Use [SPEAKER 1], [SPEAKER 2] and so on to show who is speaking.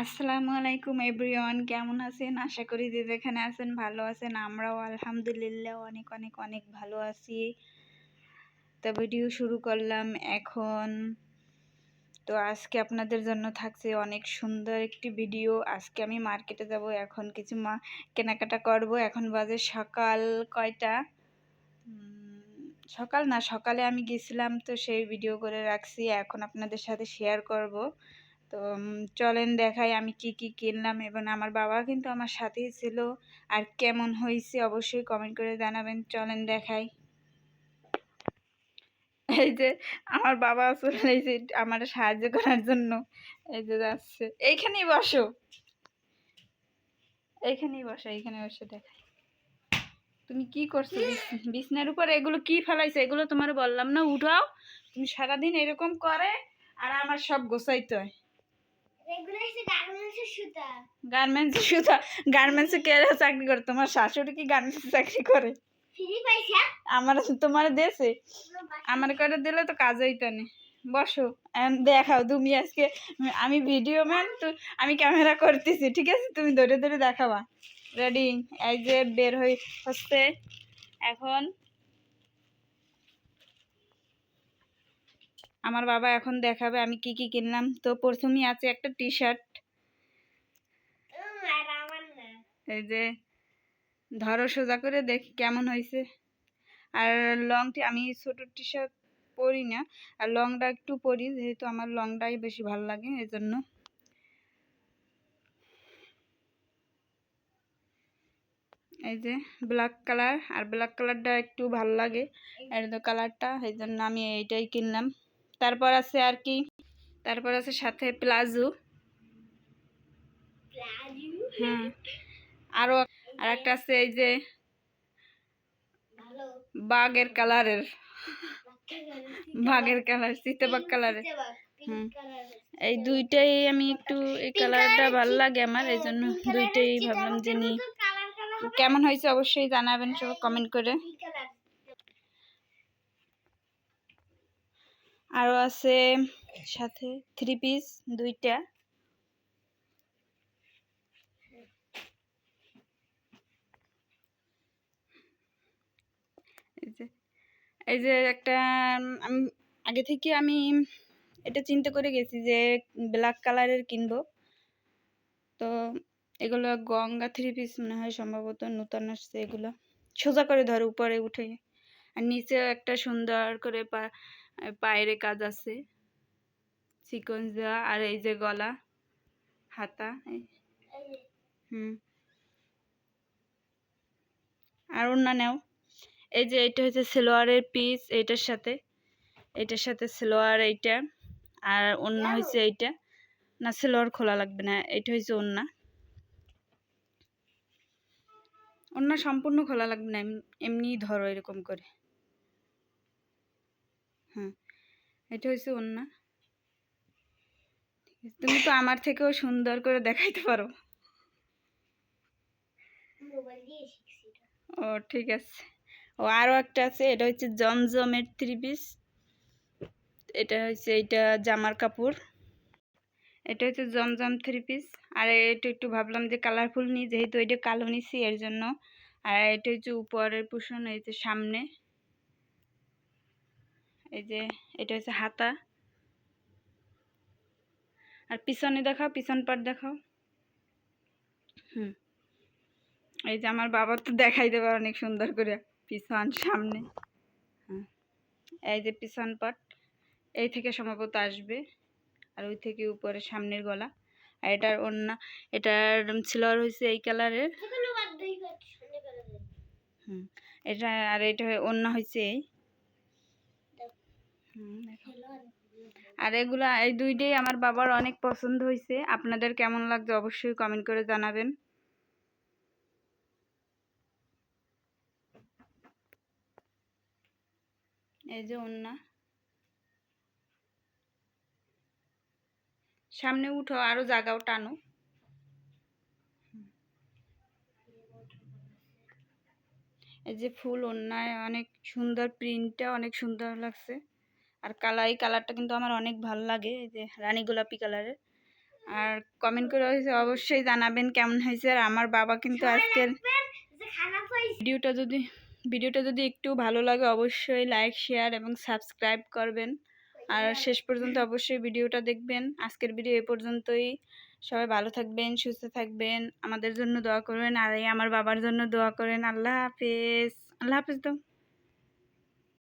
[SPEAKER 1] আসসালামু আলাইকুম এভরিওয়ান, কেমন আছেন? আশা করি যে যেখানে আছেন ভালো আছেন, আমরাও আলহামদুলিল্লাহ অনেক অনেক অনেক ভালো আছি। তো ভিডিও শুরু করলাম এখন। তো আজকে আপনাদের জন্য থাকছে অনেক সুন্দর একটি ভিডিও। আজকে আমি মার্কেটে যাব, এখন কিছু মা কেনাকাটা করব। এখন বাজে সকাল কয়টা? সকাল না, সকালে আমি গেছিলাম, তো সেই ভিডিও করে রাখছি। এখন আপনাদের সাথে শেয়ার করব। তো চলেন দেখাই আমি কি কি কিনলাম এবং আমার বাবা কিন্তু আমার সাথেই ছিল। আর কেমন হয়েছে অবশ্যই কমেন্ট করে জানাবেন। চলেন দেখাই। এই যে, আমার বাবা চলে এসে আমার সাহায্য করার জন্য এই যে যাচ্ছে। এইখানেই বসো। এইখানেই বসো, এইখানে বসে দেখাই। তুমি কি করছ? বিছ- বিছনার উপর এগুলো কি ফেলাইছো? এগুলো তোমার বললাম না, উঠাও। তুমি সারাদিন এরকম করে, আর আমার সব গোছাইতে হয়
[SPEAKER 2] এগুলো হচ্ছে গার্মেন্টসের সুতা
[SPEAKER 1] গার্মেন্টসে সুতা। গার্মেন্টসে কে চাকরি করে? তোমার শাশুড়ি কি গার্মেন্টসে চাকরি করে? আমার তোমার দেশে আমার করে দিলে তো কাজ হইতো না। বসো। দেখাও তুমি আজকে। আমি ভিডিও ম্যান তো আমি ক্যামেরা করতেছি ঠিক আছে? তুমি ধরে ধরে দেখাবা। রেডি এই যে বের হই হচ্ছে। এখন আমার বাবা এখন দেখাবে আমি কি কি কিনলাম। তো প্রথমেই আছে একটা টি শার্ট এই যে ধরো সোজা করে দেখি কেমন হয়েছে। আর লংটি আমি ছোট টি শার্ট পরি না আর লংটা একটু পরি যেহেতু আমার লংটাই বেশি ভালো লাগে এই জন্য এই যে ব্ল্যাক কালার আর ব্ল্যাক কালারটা একটু ভালো লাগে। এর তো কালারটা এই জন্য আমি এইটাই কিনলাম। তারপর আছে আর কি তারপর আছে সাথে প্লাজো। হুম আরও আর একটা আছে এই যে বাঘের কালারের। বাঘের কালার চিতাবাগ কালারের। হুম। এই দুইটাই আমি একটু এই কালারটা ভালো লাগে আমার এই জন্য দুইটাই ভাবলাম যে নিই কেমন হয়েছে অবশ্যই জানাবেন সব কমেন্ট করে
[SPEAKER 2] পিঙ্ক কালার
[SPEAKER 1] আরও আছে সাথে থ্রি পিস দুইটা। এই যে একটা, আমি, আগে থেকে আমি এটা চিন্তা করে গেছি যে ব্ল্যাক কালারের কিনবো। তো এগুলো গঙ্গা থ্রি পিস মনে হয় সম্ভবত নূতন আসছে এগুলো। সোজা করে ধর উপরে উঠে। আর নিচে একটা সুন্দর করে পা পায়ের কাজ আছে। সিকোয়েন্স দেওয়া আর এই যে গলা হাতা হুম। আর অন্য নেও। এই যে এটা হচ্ছে সেলোয়ারের পিস এইটার সাথে এটার সাথে সেলোয়ার এইটা আর অন্য হয়েছে এইটা। না সেলোয়ার খোলা লাগবে না এটা হয়েছে অন্য অন্য সম্পূর্ণ খোলা লাগবে না এম- এমনিই ধরো এরকম করে। হ্যাঁ এটা হয়েছে অন্য তুমি তো আমার থেকেও সুন্দর করে দেখাইতে পারো।
[SPEAKER 2] এটা।
[SPEAKER 1] ও, ঠিক আছে। ও আরও একটা আছে, এটা হচ্ছে জমজমের থ্রি পিস এটা হচ্ছে এইটা জামার কাপড়। এটা হচ্ছে জমজম থ্রি পিস আর এটা একটু ভাবলাম যে কালারফুল নিই যেহেতু এটা কালো নিছি এর জন্য। আর এটা হচ্ছে উপরের পোষণ এই যে সামনে। এই যে এটা হচ্ছে হাতা। আর পিছনে দেখাও পিছন পাট দেখাও। হুম। এই যে আমার বাবা তো দেখাই দেবে অনেক সুন্দর করে পিছন সামনে। হ্যাঁ এই যে পিছন পাট এই থেকে সম্ভবত আসবে। আর ওই থেকে উপরে সামনের গলা। আর এটার অন্য এটার সিলোয়ার হয়েছে এই কালারের। হুম। এটা আর এটা অন্য হয়েছে এই।
[SPEAKER 2] আর
[SPEAKER 1] এগুলা এই দুইটাই আমার বাবার অনেক পছন্দ হয়েছে আপনাদের কেমন লাগছে অবশ্যই কমেন্ট করে জানাবেন। এই যে অন্য সামনে উঠো আরও জাগাও টানো। এই যে ফুল অন্যায় অনেক সুন্দর প্রিন্টটা অনেক সুন্দর লাগছে। আর কালার এই কালারটা কিন্তু আমার অনেক ভালো লাগে এই যে রানী গোলাপি কালারের আর কমেন্ট করে হয়েছে অবশ্যই জানাবেন কেমন হয়েছে। আর আমার বাবা কিন্তু আজকের ভিডিওটা যদি ভিডিওটা যদি একটু ভালো লাগে অবশ্যই লাইক শেয়ার এবং সাবস্ক্রাইব করবেন। আর শেষ পর্যন্ত অবশ্যই ভিডিওটা দেখবেন। আজকের ভিডিও এ পর্যন্তই। সবাই ভালো থাকবেন সুস্থ থাকবেন। আমাদের জন্য দোয়া করবেন। আর এই আমার বাবার জন্য দোয়া করেন। আল্লাহ হাফেজ। আল্লাহ হাফেজ তো।